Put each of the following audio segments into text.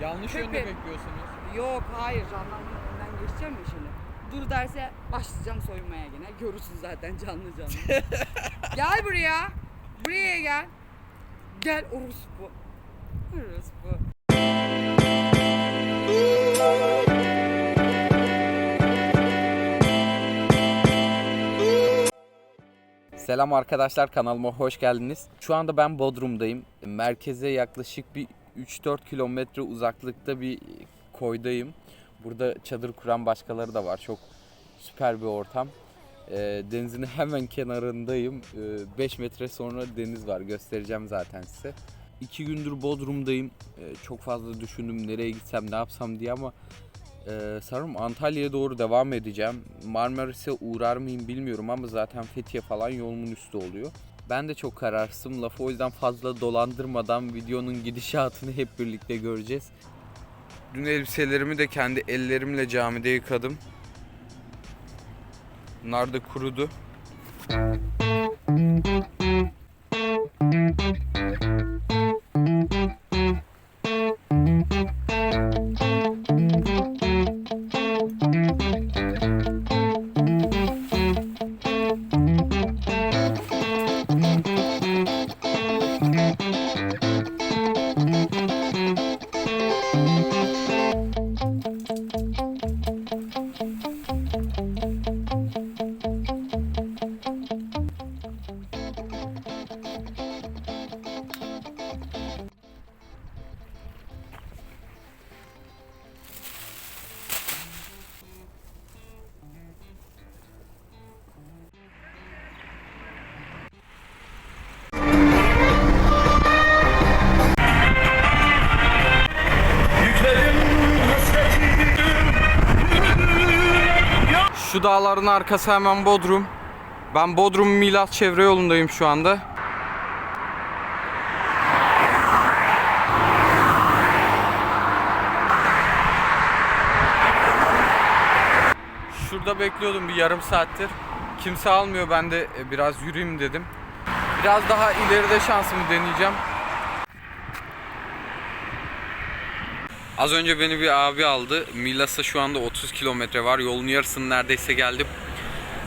Yanlış Köpek. yönde bekliyorsunuz. Yok hayır jandarmanın önünden geçeceğim ya şimdi. Dur derse başlayacağım soymaya gene. Görürsün zaten canlı canlı. gel buraya. Buraya gel. Gel orospu. Orospu. Selam arkadaşlar kanalıma hoş geldiniz. Şu anda ben Bodrum'dayım. Merkeze yaklaşık bir 3-4 kilometre uzaklıkta bir koydayım. Burada çadır kuran başkaları da var. Çok süper bir ortam. Ee, denizin hemen kenarındayım. 5 metre sonra deniz var. Göstereceğim zaten size. 2 gündür Bodrum'dayım. Ee, çok fazla düşündüm nereye gitsem ne yapsam diye ama ee, sanırım Antalya'ya doğru devam edeceğim. Marmaris'e uğrar mıyım bilmiyorum ama zaten Fethiye falan yolumun üstü oluyor. Ben de çok kararsızım. Lafı o yüzden fazla dolandırmadan videonun gidişatını hep birlikte göreceğiz. Dün elbiselerimi de kendi ellerimle camide yıkadım. Bunlar da kurudu. Şu dağların arkası hemen Bodrum. Ben Bodrum Milas çevre yolundayım şu anda. Şurada bekliyordum bir yarım saattir. Kimse almıyor. Ben de e, biraz yürüyeyim dedim. Biraz daha ileride şansımı deneyeceğim. Az önce beni bir abi aldı. Milas'a şu anda 30 kilometre var. Yolun yarısını neredeyse geldim.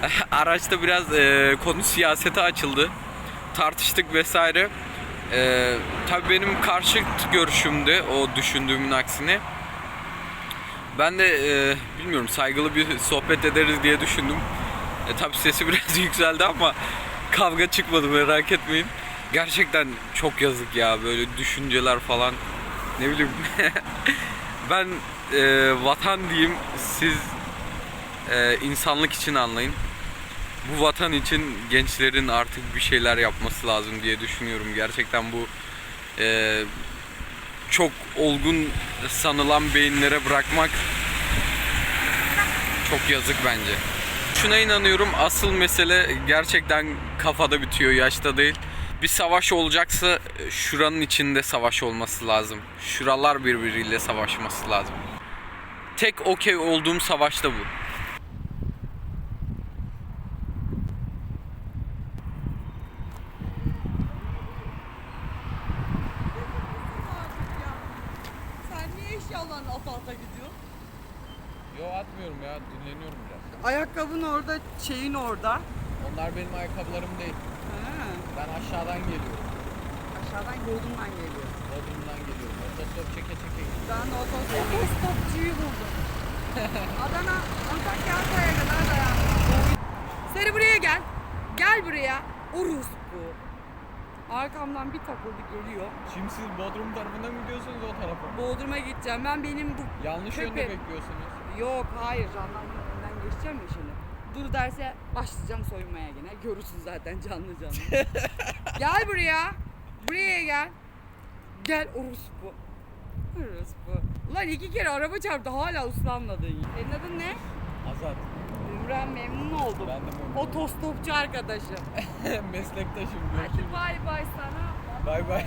Araçta biraz e, konu siyasete açıldı. Tartıştık vesaire. E, tabii benim karşı görüşümdü o düşündüğümün aksine. Ben de e, bilmiyorum saygılı bir sohbet ederiz diye düşündüm. E, tabii sesi biraz yükseldi ama kavga çıkmadı merak etmeyin. Gerçekten çok yazık ya böyle düşünceler falan. Ne bileyim. ben e, vatan diyeyim siz e, insanlık için anlayın. Bu vatan için gençlerin artık bir şeyler yapması lazım diye düşünüyorum. Gerçekten bu e, çok olgun sanılan beyinlere bırakmak çok yazık bence. Şuna inanıyorum asıl mesele gerçekten kafada bitiyor yaşta değil. Bir savaş olacaksa şuranın içinde savaş olması lazım. Şuralar birbiriyle savaşması lazım. Tek okey olduğum savaş da bu. Sen niye eşyalarını ata ata gidiyorsun? Yo atmıyorum ya dinleniyorum biraz. Ayakkabın orada, şeyin orada. Onlar benim ayakkabılarım değil. Ha, Ben aşağıdan geliyorum. aşağıdan Bodrum'dan geliyor. Bodrum'dan geliyorum. Otostop çeke çeke Ben de otostop, otostopçuyu buldum. Adana, Antakya Hatay'a kadar dayandım. Seni buraya gel. Gel buraya. Orospu. Arkamdan bir takıldı geliyor. Şimdi siz Bodrum tarafına mı gidiyorsunuz o tarafa? Bodrum'a gideceğim. Ben benim bu... Yanlış yönde Köpek. bekliyorsunuz. Yok hayır jandarmanın önünden geçeceğim ya şimdi. Dur derse başlayacağım soymaya gene. Görürsün zaten canlı canlı. gel buraya. Buraya gel. Gel orospu. Orospu. Ulan iki kere araba çarptı hala uslanmadın. Senin adın ne? Azat. Ümran memnun oldum. Ben de memnun Otostopçu arkadaşım. Meslektaşım. Hadi bay bay sana. Bay bay.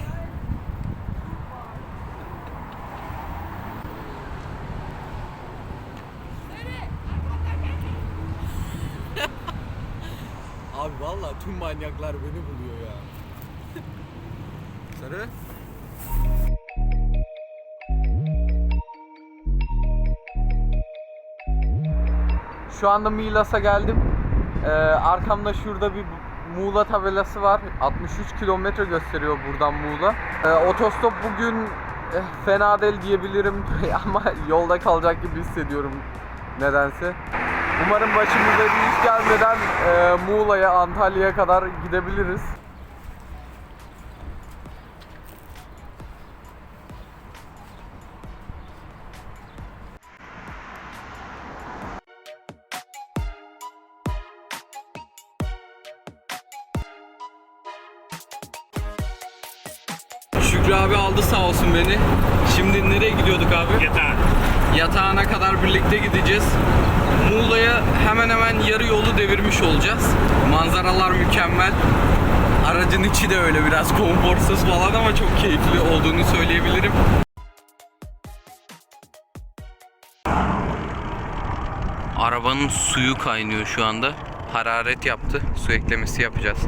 Abi valla tüm manyaklar beni buluyor ya. Sarı. Şu anda Milas'a geldim. Ee, arkamda şurada bir Muğla tabelası var. 63 kilometre gösteriyor buradan Muğla. Ee, otostop bugün eh, fena değil diyebilirim ama yolda kalacak gibi hissediyorum nedense. Umarım başımıza bir iş gelmeden e, Muğla'ya, Antalya'ya kadar gidebiliriz. Şükrü abi aldı sağ olsun beni. Şimdi nereye gidiyorduk abi? Yeter. Yatağına kadar birlikte gideceğiz. Muğla'ya hemen hemen yarı yolu devirmiş olacağız. Manzaralar mükemmel. Aracın içi de öyle biraz konforsuz falan ama çok keyifli olduğunu söyleyebilirim. Arabanın suyu kaynıyor şu anda. Hararet yaptı. Su eklemesi yapacağız.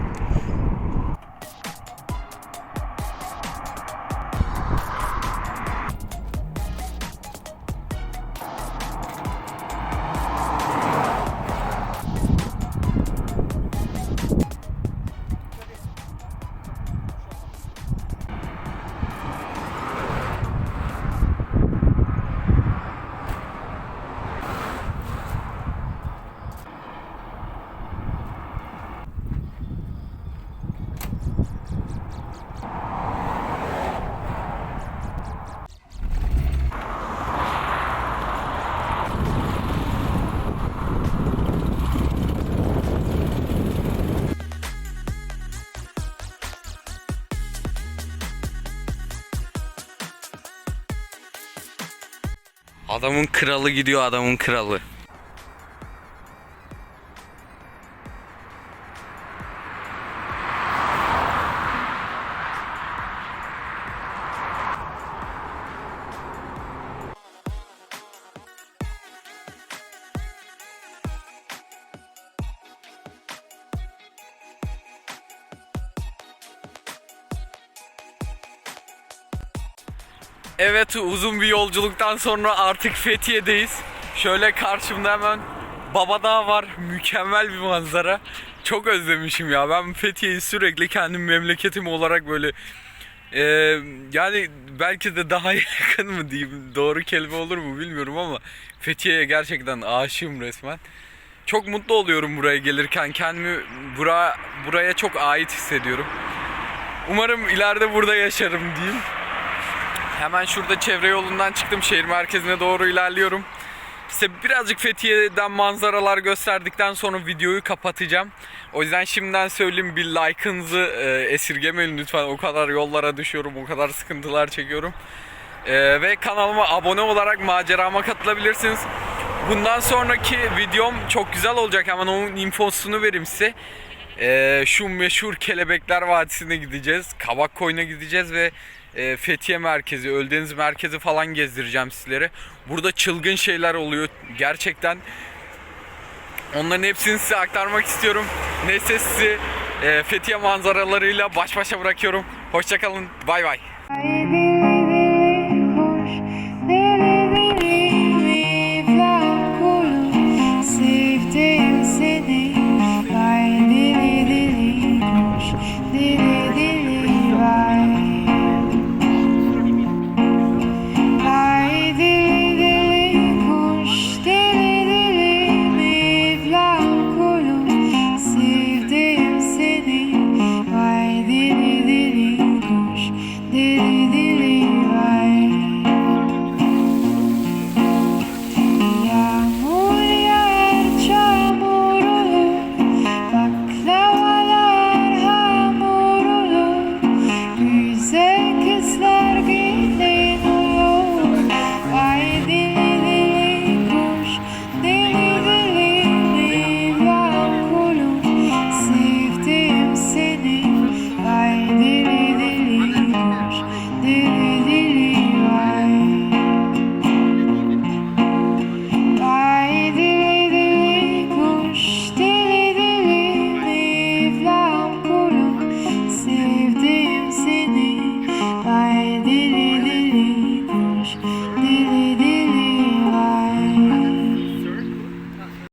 Adamın kralı gidiyor adamın kralı. Evet uzun bir yolculuktan sonra artık Fethiye'deyiz. Şöyle karşımda hemen Babadağ var. Mükemmel bir manzara. Çok özlemişim ya. Ben Fethiye'yi sürekli kendim memleketim olarak böyle e, yani belki de daha yakın mı diyeyim doğru kelime olur mu bilmiyorum ama Fethiye'ye gerçekten aşığım resmen. Çok mutlu oluyorum buraya gelirken. Kendimi buraya, buraya çok ait hissediyorum. Umarım ileride burada yaşarım diyeyim. Hemen şurada çevre yolundan çıktım. Şehir merkezine doğru ilerliyorum. Size birazcık Fethiye'den manzaralar gösterdikten sonra videoyu kapatacağım. O yüzden şimdiden söyleyeyim bir like'ınızı e, esirgemeyin lütfen. O kadar yollara düşüyorum, o kadar sıkıntılar çekiyorum. E, ve kanalıma abone olarak macerama katılabilirsiniz. Bundan sonraki videom çok güzel olacak. Hemen onun infosunu vereyim size. E, şu meşhur Kelebekler Vadisi'ne gideceğiz. Kabak Koyun'a gideceğiz ve e, Fethiye merkezi, Öldeniz merkezi falan gezdireceğim sizlere. Burada çılgın şeyler oluyor. Gerçekten onların hepsini size aktarmak istiyorum. Neyse sizi e, Fethiye manzaralarıyla baş başa bırakıyorum. Hoşçakalın. Bay bay.